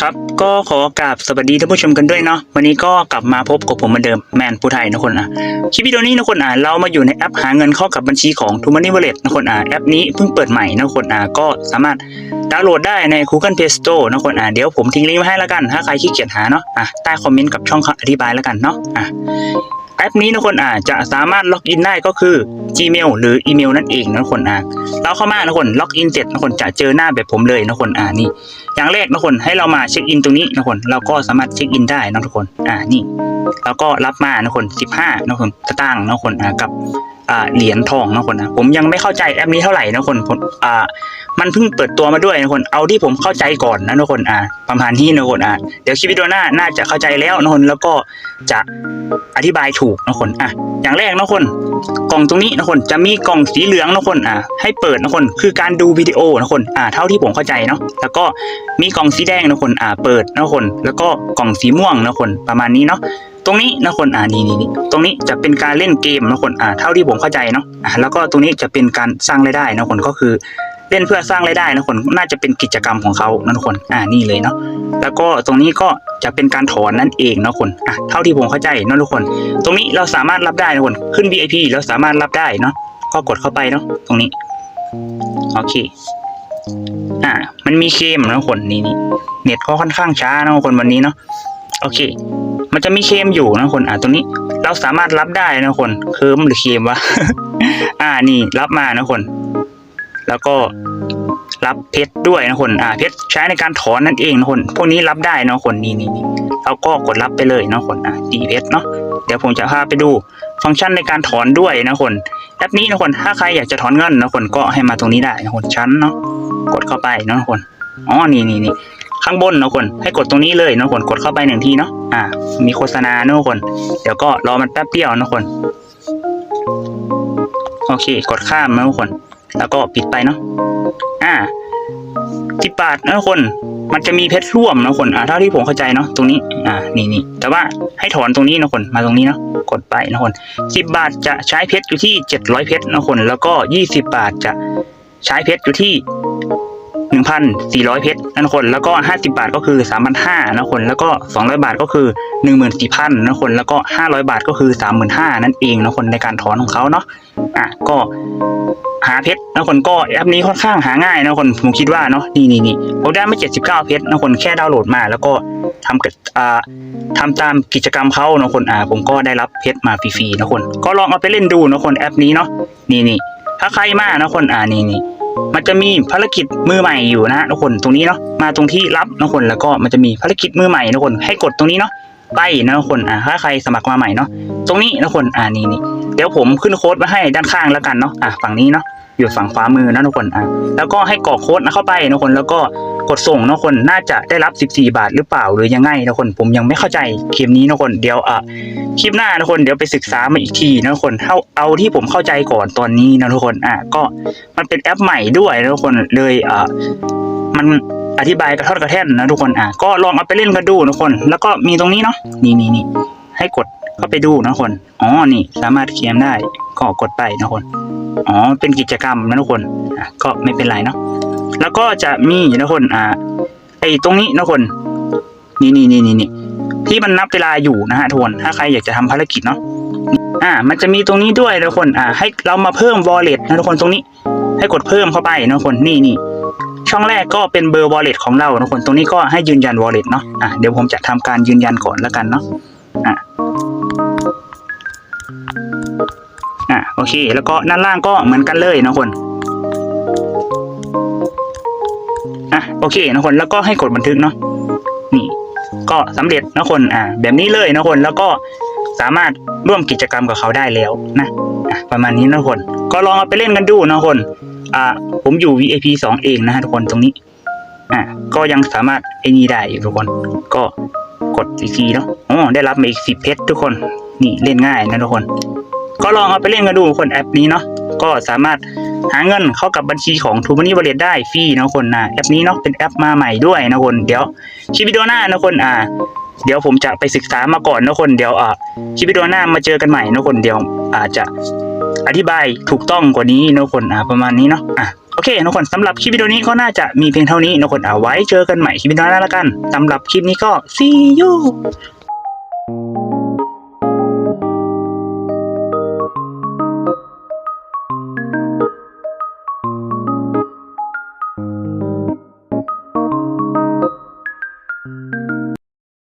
ครับก็ขอกราบสวัสดีท่านผู้ชมกันด้วยเนาะวันนี้ก็กลับมาพบกับผมเหมือนเดิมแมนผู้ไทยนะคนอะคลิปวิดีโอนี้นะคนอะเรามาอยู่ในแอปหาเงินเข้ากับบัญชีของ t ูมันนี่เวลต์นะคนอะแอปนี้เพิ่งเปิดใหม่นะคนอะก็สามารถดาวน์โหลดได้ใน Google Play Store นะคนอะเดี๋ยวผมทิ้งลิงก์ไว้ให้แล้วกัน ถ้าใครขี้เกียจหาเนาะอะใต้คอมเมนต์กับช่องอธิบายแล้วกันเนาะอะ แอปนี้นะคนอะจะสามารถล็อกอินได้ก็คือ Gmail หรืออีเมลนั่นเองนะคนอะเราเข้ามานะคนล็อกอินเสร็จนะคนจะเจอหน้าแบบผมเลยนะคนอะนี่ อย่างแรกนะคนให้เรามาเช็คอินตรงนี้นะคนเราก็สามารถเช็คอินได้นะทุกคนอ่านี่ แล้วก็รับมานะคนสิบห้านะคนตั้งนะคนอ่ากับ อ่าเหรียญทองนะคนนะผมยังไม่เข้าใจแอปนี้เท่าไหร่นะคนผมอ่ามันเพิ่งเปิดตัวมาด้วยนะคนเอาที่ผมเข้าใจก่อนนะทุกคนอ่าประมาณนี้นะคนอ่าเดี๋ยวคลิปวิดีโอหน้าน่าจะเข้าใจแล้วนะคนแล้วก็จะอธิบายถูกนะคนอะอย่างแรกนะคนกล่องตรงนี้นะคนจะมีกล่องสีเหลืองนะคนอ่าให้เปิดนะคนคือการดูวิดีโอนะคนอ่าเท่าที่ผมเข้าใจเนาะแล้วก็มีกล่องสีแดงนะคนอ่าเปิดนะคนแล้วก็กล่องสีม่วงนะคนประมาณนี้เนาะตรงนี้นะคนอ่านี่นี่ตรงนี้จะเป็นการเล่นเกมนะคนอ่าเท่าที่ผมเข้าใจเนาะอ่าแล้วก็ตรงนี้จะเป็นการสร้างรายได้นะคนก็คือเล่นเพื่อสร้างรายได้นะคนน่าจะเป็นกิจกรรมของเขานะคนอ่านี่เลยเนาะแล้วก็ตรงนี้ก็จะเป็นการถอนนั่นเองนะคนอะเท่าที่ผมเข้าใจเนาะทุกคน ตรงนี้เราสามารถรับได้นะคนขึ้น VIP เราสามารถรับได้เนาะก็กดเข้าไปเนาะตรงนี้โอเคอ่ามันมีเคมนะคนนี่นี่เน็ตก็ค่อนข้างช้านะคนวันนี้เนาะโอเค มันจะมีเค็มอยู่นะคนอ่าตรงนี้เราสามารถรับได้นะคนเคิมหรือเค็มวะอ่านี่รับมานะคน แล้วก็รับเพชรด้วยนะคนอ่าเพชรใช้ในการถอนนั่นเองนะคน พวกนี้รับได้นะคนนี่นี่นี่เราก็กดรับไปเลยนะคนอะดีเพชรเนาะเดี๋ยวผมจะพาไปดูฟังก์ชันในการถอนด้วยนะคนแอปนี้นะคนถ้าใครอยากจะถอนเงินนะคนก็ให้มาตรงนี้ได้นะคนชั้นเนาะกดเข้าไปนะคนอ๋อนี่นี่นี่ ข้างบนนะคนให้กดตรงนี้เลยนะคนกดเข้าไปหนึ่งทีเนาะอ่า มีโฆษณาเนาะคน เดี๋ยวก็รอมันแป๊บเดียวนะคน โอเค กดข้ามนะคน แล้วก็ปิดไปเนาะอ่าสิบบาทนะคน มันจะมีเพชรร่วมนะคนอ่าเท่าที่ผมเข้าใจเนาะตรงนี้ อ่า นี่นี่แต่ว่าให้ถอนตรงนี้นะคน มาตรงนี้เนาะกดไปนะคนสิบบาทจะใช้เพชรอยู่ที่เจ็ดร้อยเพชรนะคน แล้วก็ยี่สิบบาทจะใช้เพชรอยู่ที่ หนึ่งพันสี่ร้อยเพชรนะคนแล้วก็ห้าสิบาทก็คือสามพันห้านะคนแล้วก็สองร้อยบาทก็คือหนึ่งหมื่นสี่พันนะคนแล้วก็ห้าร้อยบาทก็คือสามหมื่นห้านั่นเองนะคนในการถอนของเขาเนาะอะก็หาเพชรนะคนก็แอปนี้ค่อนข้างหาง่ายนะคนผมคิดว่าเนาะนี่นี่นี่ผมได้มาเจ็ดสิบเก้าเพชรนะคนแค่ดาวน์โหลดมา แล้วก็ทำกับอ่าทำตามกิจกรรมเขานะคนอ่าผมก็ได้รับเพชรมาฟรีๆนะคน ก็ลองเอาไปเล่นดูนะคนแอปนี้เนาะนี่นี่ถ้าใครมานะคนอ่านี่นี่ มันจะมีภารกิจมือใหม่อยู่นะทุกคนตรงนี้เนาะมาตรงที่รับนะคนแล้วก็มันจะมีภารกิจมือใหม่นะคนให้กดตรงนี้เนาะไปนะทุกคนอ่าถ้าใครสมัครมาใหม่เนาะตรงนี้นะคนอ่านี่นี่เดี๋ยวผมขึ้นโค้ดมาให้ด้านข้างแล้วกันเนาะอ่าฝั่งนี้เนาะอยู่ฝั่งขวามือนะทุกคนอ่าแล้วก็ให้กรอกโค้ดนะเข้าไปนะคนแล้วก็ กดส่งนะคนน่าจะได้รับ 14 บาทหรือเปล่าหรือยังไงนะคนผมยังไม่เข้าใจคลิปนี้นะคนเดี๋ยวอะคลิปหน้านะคนเดี๋ยวไปศึกษามาอีกทีนะคนเอาเอาที่ผมเข้าใจก่อนตอนนี้นะทุกคนอะก็มันเป็นแอปใหม่ด้วยนะทุกคนเลยอะมันอธิบายกระทอดกระแท่นนะทุกคนอะก็ลองเอาไปเล่นกันดูนะคน แล้วก็มีตรงนี้เนาะนี่นี่นี่ให้กดเข้าไปดูนะคนอ๋อนี่สามารถเคลมได้ก็กดไปนะคนอ๋อเป็นกิจกรรมนะทุกคนอะก็ไม่เป็นไรเนาะ แล้วก็จะมีนะคนอ่าไอตรงนี้นะคนนี่นี่นี่นี่นี่ที่มันนับเวลาอยู่นะฮะทุกคนถ้าใครอยากจะทำภารกิจเนาะอ่า มันจะมีตรงนี้ด้วยนะคนอ่า ให้เรามาเพิ่ม wallet นะทุกคนตรงนี้ ให้กดเพิ่มเข้าไปนะคนนี่นี่ช่องแรกก็เป็นเบอร์ wallet ของเรานะคนตรงนี้ก็ให้ยืนยัน wallet เนาะอ่าเดี๋ยวผมจะทำการยืนยันก่อนแล้วกันเนาะอ่าอะโอเค แล้วก็ด้านล่างก็เหมือนกันเลยนะคน โอเคนะคนแล้วก็ให้กดบันทึกเนาะนี่ ก็สำเร็จนะคนอ่าแบบนี้เลยนะคนแล้วก็สามารถร่วมกิจกรรมกับเขาได้แล้วนะประมาณนี้นะคน ก็ลองเอาไปเล่นกันดูนะคนอ่าผมอยู่ VIP สองเองนะฮะทุกคนตรงนี้อ่าก็ยังสามารถไอ้นี่ได้อยู่ทุกคน ก็กดอีกทีเนาะอ๋อได้รับมาอีกสิบเพชรทุกคนนี่เล่นง่ายนะทุกคน ก็ลองเอาไปเล่นกันดูคนแอปนี้เนาะก็สามารถ หาเงินเข้ากับบัญชีของ t ูมันนี่ Wallet ได้ฟรีนะคนนะแอปนี้เนาะเป็นแอปมาใหม่ด้วยนะคนเดี๋ยวคลิปวิดีโอหน้านะคนอ่าเดี๋ยวผมจะไปศึกษามาก่อนนะคนเดี๋ยวอ่าคลิปวิดีโอหน้ามาเจอกันใหม่นะคนเดี๋ยวอาจจะอธิบายถูกต้องกว่านี้นะคนอ่าประมาณนี้เนาะอะโอเคทุกคนสำหรับคลิปวิดีโอนี้ก็น่าจะมีเพียงเท่านี้ทุกคนเอาไว้เจอกันใหม่คลิปวิดีโอหน้าแล้วกันสำหรับคลิปนี้ก็ see you